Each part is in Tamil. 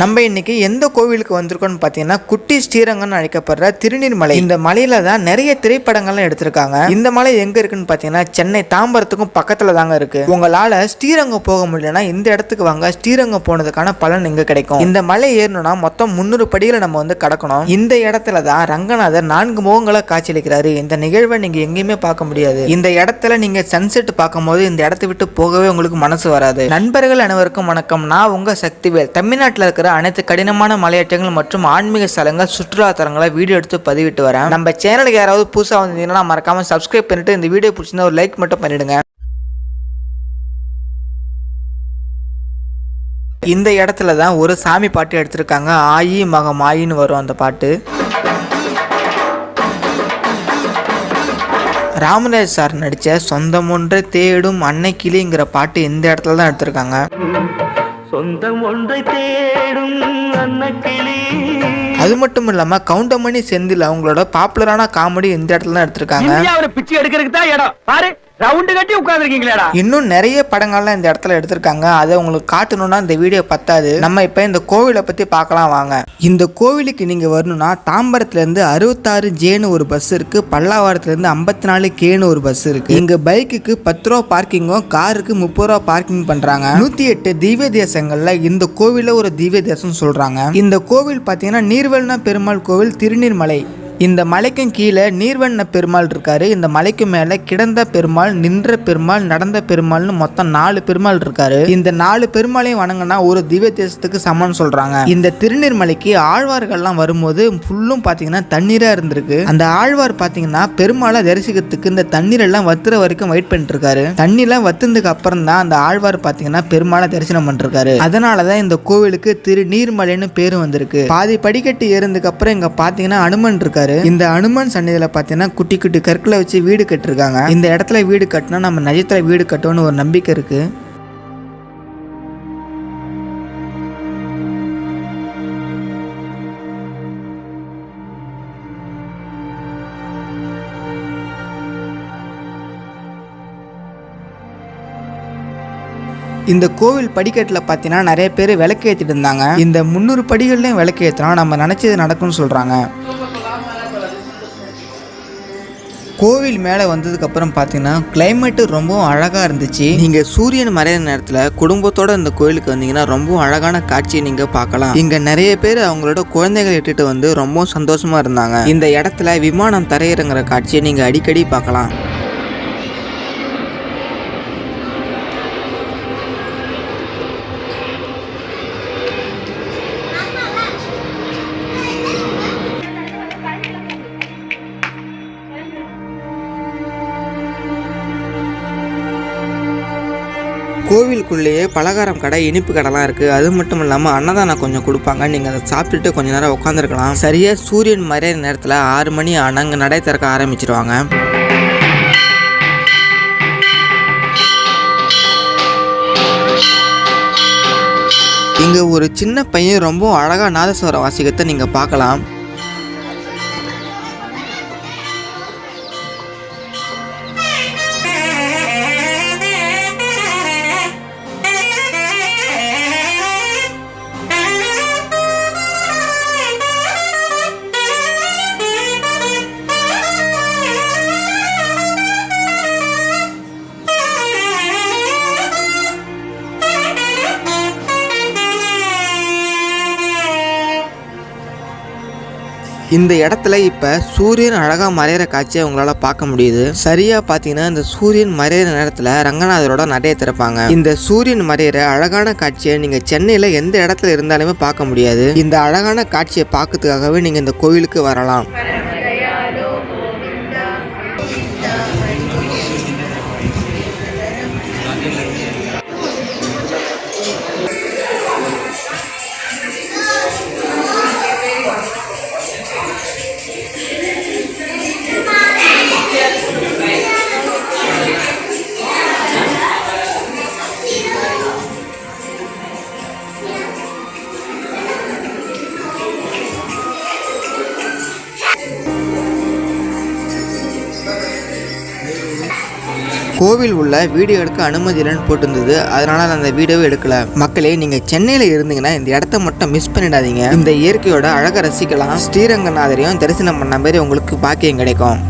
நம்ம இன்னைக்கு எந்த கோவிலுக்கு வந்திருக்கோம்னு பார்த்தீங்கன்னா குட்டி ஸ்ரீரங்கம்னு அழைக்கப்படுற திருநீர்மலை. இந்த மலையில தான் நிறைய திரைப்படங்கள்லாம் எடுத்திருக்காங்க. இந்த மலை எங்க இருக்குன்னு பார்த்தீங்கன்னா சென்னை தாம்பரத்துக்கும் பக்கத்துல தாங்க இருக்கு. உங்களால ஸ்ரீரங்கம் போக முடியலன்னா இந்த இடத்துக்கு வாங்க. ஸ்ரீரங்கம் போனதுக்கான பலன் எங்க கிடைக்கும். இந்த மலை ஏறணும்னா மொத்தம் முந்நூறு படிகளை நம்ம வந்து கடக்கணும். இந்த இடத்துல தான் ரங்கநாதர் நான்கு முகங்களை காட்சியளிக்கிறாரு. இந்த நிகழ்வை நீங்க எங்கேயுமே பார்க்க முடியாது. இந்த இடத்துல நீங்க சன்செட் பார்க்கும்போது இந்த இடத்தை விட்டு போகவே உங்களுக்கு மனசு வராது. நண்பர்கள் அனைவருக்கும் வணக்கம். நான் உங்க சக்திவேல். தமிழ்நாட்டில் இருக்கிற அனைத்து கடினமான மலையேற்றங்கள் மற்றும் ஆன்மீக ஸ்தலங்கள் சுற்றுலா தலங்களை வீடியோ எடுத்து பதிவிட்டு வரேன். நம்ம சேனலுக்கு யாராவது புதுசாக வந்தீங்கன்னா மறக்காம சப்ஸ்கிரைப் பண்ணிட்டு இந்த வீடியோ பிடிச்சிருந்தா ஒரு லைக் மட்டும் பண்ணிடுங்க. இந்த இடத்துல தான் ஒரு சாமி பாட்டு எடுத்திருக்காங்க. ஆயி மகம் ஆயின்னு வரும் அந்த பாட்டு. ராமராஜ் சார் நடித்த சொந்தம் ஒன்றை தேடும் அன்னை கிளிங்கிற பாட்டு இந்த இடத்துல தான் எடுத்திருக்காங்க. சொந்தம் ஒன்றை தேடும் அன்னக்கிளி. அது மட்டும் இல்லாமல் கவுண்டமணி செந்தில் அவங்களோட பாப்புலரான காமெடி இந்த இடத்துல தான் எடுத்திருக்காங்க. பிச்சை எடுக்கிறதுக்கு தான் இடம். பாரு ரவுண்டு கட்டி உட்கார்ந்துருக்கீங்களேடா. இன்னும் நிறைய படங்கள்லாம் இந்த இடத்துல எடுத்திருக்காங்க. அதை உங்களுக்கு காட்டணும்னா இந்த வீடியோ பத்தாது. நம்ம இப்போ இந்த கோவிலை பற்றி பார்க்கலாம் வாங்க. இந்த கோவிலுக்கு நீங்கள் வரணும்னா தாம்பரத்துலேருந்து அறுபத்தாறு ஜேன்னு ஒரு பஸ் இருக்குது பல்லாவரத்துலேருந்து ஐம்பத்தி நாலு கேன்னு ஒரு பஸ் இருக்குது இங்கே பைக்குக்கு பத்து ரூபா பார்க்கிங்கும் காருக்கு முப்பது ரூபா பார்க்கிங் பண்ணுறாங்க நூற்றி எட்டு திவ்ய தேசங்களில் இந்த கோவிலை ஒரு திவ்ய தேசம் சொல்கிறாங்க இந்த கோவில் பார்த்தீங்கன்னா நீர்வல்ன பெருமாள் கோவில் திருநீர்மலை. இந்த மலைக்கும் கீழே நீர்வண்ண பெருமாள் இருக்காரு. இந்த மலைக்கு மேல கிடந்த பெருமாள் நின்ற பெருமாள் நடந்த பெருமாள்னு மொத்தம் நாலு பெருமாள் இருக்காரு. இந்த நாலு பெருமாளையும் வணங்கினா ஒரு திவ்ய தேசத்துக்கு சமம்னு சொல்றாங்க. இந்த திருநீர்மலைக்கு ஆழ்வார்கள்லாம் வரும்போது ஃபுல்லும் பாத்தீங்கன்னா தண்ணீரா இருந்திருக்கு. அந்த ஆழ்வார் பாத்தீங்கன்னா பெருமாளை தரிசிக்கிறதுக்கு இந்த தண்ணீர் எல்லாம் வத்துற வரைக்கும் வெயிட் பண்ணிட்டு இருக்காரு தண்ணிலாம் வத்துனதுக்கு அப்புறம் தான் அந்த ஆழ்வார் பாத்தீங்கன்னா பெருமாளை தரிசனம் பண்ணிருக்காரு அதனாலதான் இந்த கோவிலுக்கு திருநீர்மலைன்னு பேரு வந்திருக்கு. பாதி படிக்கட்டு ஏறினதுக்கு அப்புறம் இங்க பாத்தீங்கன்னா அனுமன் இருக்காரு. இந்த அனுமன் சன்னதியில பாத்தீங்கன்னா குட்டி குட்டி கற்களை வச்சு வீடு கட்டிருக்காங்க. இந்த இடத்துல வீடு கட்டினா நம்ம நஜத்துல வீடு கட்டணும்னு ஒரு நம்பிக்கை இருக்கு. இந்த கோவில் படிக்கட்டில் பார்த்தீங்கன்னா நிறைய பேர் விளக்கு ஏற்றிட்டு இருந்தாங்க. இந்த முந்நூறு படிகள்லையும் விளக்கு ஏற்றினா நம்ம நினச்சது நடக்கும்னு சொல்கிறாங்க கோவில் மேலே வந்ததுக்கப்புறம் பார்த்தீங்கன்னா கிளைமேட்டு ரொம்பவும் அழகாக இருந்துச்சு. நீங்கள் சூரியன் மறையிற நேரத்தில் குடும்பத்தோட இந்த கோயிலுக்கு வந்தீங்கன்னா ரொம்பவும் அழகான காட்சியை நீங்கள் பார்க்கலாம். இங்கே நிறைய பேர் அவங்களோட குழந்தைகளை இட்டுட்டு வந்து ரொம்பவும் சந்தோஷமாக இருந்தாங்க. இந்த இடத்துல விமானம் தரையிறங்குற காட்சியை நீங்கள் அடிக்கடி பார்க்கலாம். கோவிலுக்குள்ளேயே பலகாரம் கடை இனிப்பு கடைலாம் இருக்குது அது மட்டும் இல்லாமல் அன்னதானம் கொஞ்சம் கொடுப்பாங்க. நீங்கள் அதை சாப்பிட்டுட்டு கொஞ்ச நேரம் உட்காந்துருக்கலாம் சரியாக சூரியன் மறையிற நேரத்தில் ஆறு மணி ஆனால் அங்கே நடை திறக்க ஆரம்பிச்சிருவாங்க. இங்கே ஒரு சின்ன பையன் ரொம்ப அழகாக நாதஸ்வர வாசிக்கத்தை நீங்கள் பார்க்கலாம். இந்த இடத்துல இப்போ சூரியன் அழகாக மறையிற காட்சியை உங்களால் பார்க்க முடியுது. சரியாக பார்த்தீங்கன்னா இந்த சூரியன் மறையிற நேரத்தில் ரங்கநாதரோட நடைய திறப்பாங்க. இந்த சூரியன் மறையிற அழகான காட்சியை நீங்கள் சென்னையில் எந்த இடத்துல இருந்தாலுமே பார்க்க முடியாது. இந்த அழகான காட்சியை பார்க்கறதுக்காகவே நீங்கள் இந்த கோயிலுக்கு வரலாம். கோவில் உள்ள வீடியோ எடுக்க அனுமதி இல்லைன்னு போட்டிருந்தது. அதனால நான் அந்த வீடியோவை எடுக்கல. மக்களே நீங்க சென்னையில இருந்தீங்கன்னா இந்த இடத்த மட்டும் மிஸ் பண்ணிடாதீங்க. இந்த இயற்கையோட அழகை ரசிக்கலாம். ஸ்ரீரங்கநாதரையும் தரிசனம் பண்ண மாதிரி உங்களுக்கு பாக்கியம் கிடைக்கும்.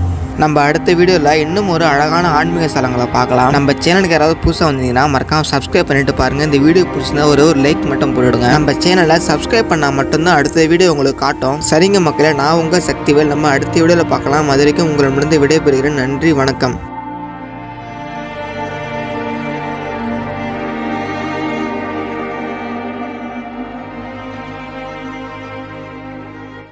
நம்ம அடுத்த வீடியோவில் இன்னும் ஒரு அழகான ஆன்மீக ஸ்தலங்களை பார்க்கலாம். நம்ம சேனலுக்கு யாராவது புதுசாக வந்தீங்கன்னா மறக்காம சப்ஸ்கிரைப் பண்ணிட்டு பாருங்க. இந்த வீடியோ பிடிச்சிருந்தா ஒரு ஒரு லைக் மட்டும் போட்டுடுங்க. நம்ம சேனலை சப்ஸ்கிரைப் பண்ணால் மட்டும்தான் அடுத்த வீடியோ உங்களுக்கு காட்டும். சரிங்க மக்களே நான் உங்கள் சக்திவேல். நம்ம அடுத்த வீடியோவில் பார்க்கலாம். அது வரைக்கும் உங்களிடமிருந்து விடைபெறுகிறேன். நன்றி வணக்கம்.